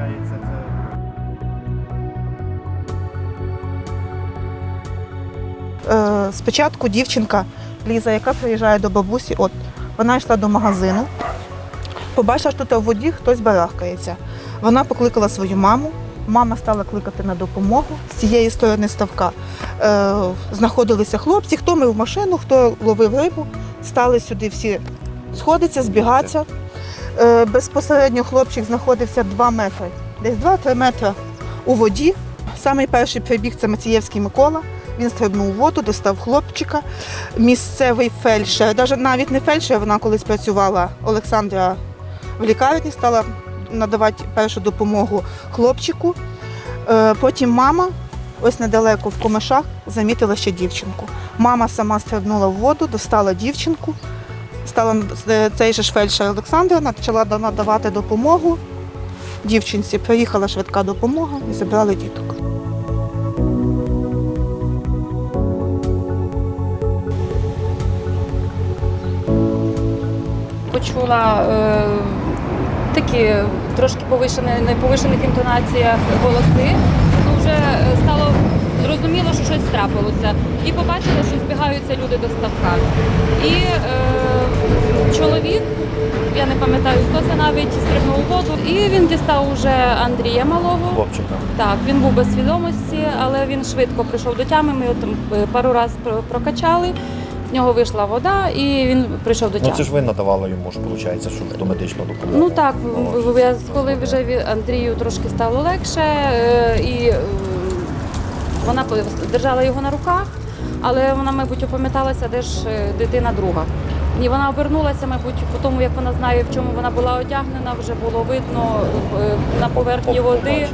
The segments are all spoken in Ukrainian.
Получається, це Е, спочатку дівчинка Ліза, яка приїжджає до бабусі, от вона йшла до магазину, побачила, що тут у воді хтось барахкається. Вона покликала свою маму. Мама стала кликати на допомогу. З цієї сторони ставка е, знаходилися хлопці, хто мив машину, хто ловив рибу, стали сюди всі сходитися, збігатися. Е, безпосередньо хлопчик знаходився 2 метри, десь 2-3 метри у воді. Самий перший прибіг це Мацієвський Микола. Він стрибнув у воду, достав хлопчика. Місцевий фельдшер, навіть не фельдшер, вона колись працювала Олександра в лікарні, стала надавати першу допомогу хлопчику. Е, Потім мама, ось недалеко в комишах, замітила ще дівчинку. Мама сама стрибнула в воду, достала дівчинку. Стала е, цей же фельдшер Олександра, почала надавати допомогу. Дівчинці приїхала швидка допомога і забрали діток. почула е, такі трошки повишені, не повишених інтонаціях голоси. Вже е, стало зрозуміло, що щось трапилося. І побачила, що збігаються люди до ставка. І е, чоловік, я не пам'ятаю, хто це навіть стрибнув у воду, і він дістав уже Андрія малого. хлопчика. Так, він був без свідомості, але він швидко прийшов до тями. Ми його там е, пару разів прокачали. З нього вийшла вода, і він прийшов до тями. Ну це ж ви надавали йому ж, виходить, щоб до медичну допомогу. Ну так, я, коли вже Андрію трошки стало легше, е, і е, вона держала його на руках, але вона, мабуть, опам'яталася, де ж е, дитина друга. І вона обернулася, мабуть, по тому, як вона знає, в чому вона була одягнена, вже було видно е, на поверхні води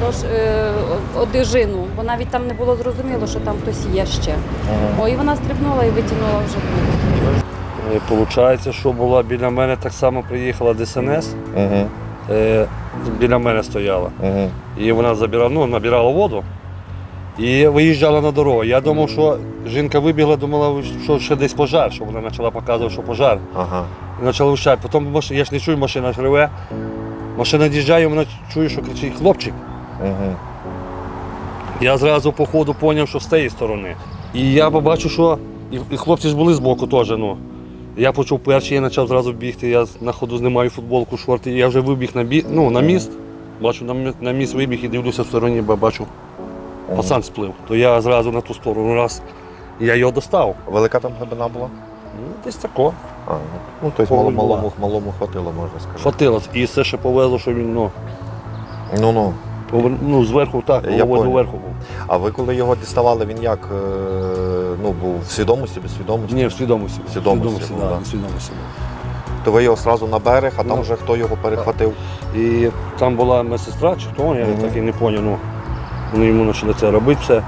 трош, е, одежину, бо навіть там не було зрозуміло, що там хтось є ще. Ага. О, і вона стрибнула і витягнула вже. Получається, що була біля мене так само приїхала ДСНС, Угу. е, біля мене стояла. Угу. І вона забирала, ну, набирала воду і виїжджала на дорогу. Я думав, що жінка вибігла, думала, що ще десь пожар, що вона почала показувати, що пожар. Ага. І почала вищати. Потім я ж не чую, машина ж реве. Машина діжджає, вона чує, що кричить хлопчик. Угу. Я зразу по ходу зрозумів, що з цієї сторони. І я побачив, що і, хлопці ж були збоку теж. Ну. Я почув перший, я почав зразу бігти, я на ходу знімаю футболку, шорти, я вже вибіг на, бі... ну, на міст. Бачу, на міст вибіг і дивлюся в стороні, бо бачу, пацан сплив. То я зразу на ту сторону раз. І я його достав. Велика там глибина була? Ну, десь тако. А, ну, тобто Поволі малому, малому хватило, можна сказати. Хватило. І все ще повезло, що він ну, Ну ну. повер... ну зверху так, Я головою понял. доверху був. А ви коли його діставали, він як? е, Ну, був в свідомості, без свідомості? Ні, в свідомості. В свідомості був, да, да. в свідомості був. То ви його одразу на берег, а там Ну. вже хто його перехватив? І там була медсестра, чи хто, я Мгм. так і не зрозумів. Ну, вони йому почали це робити все.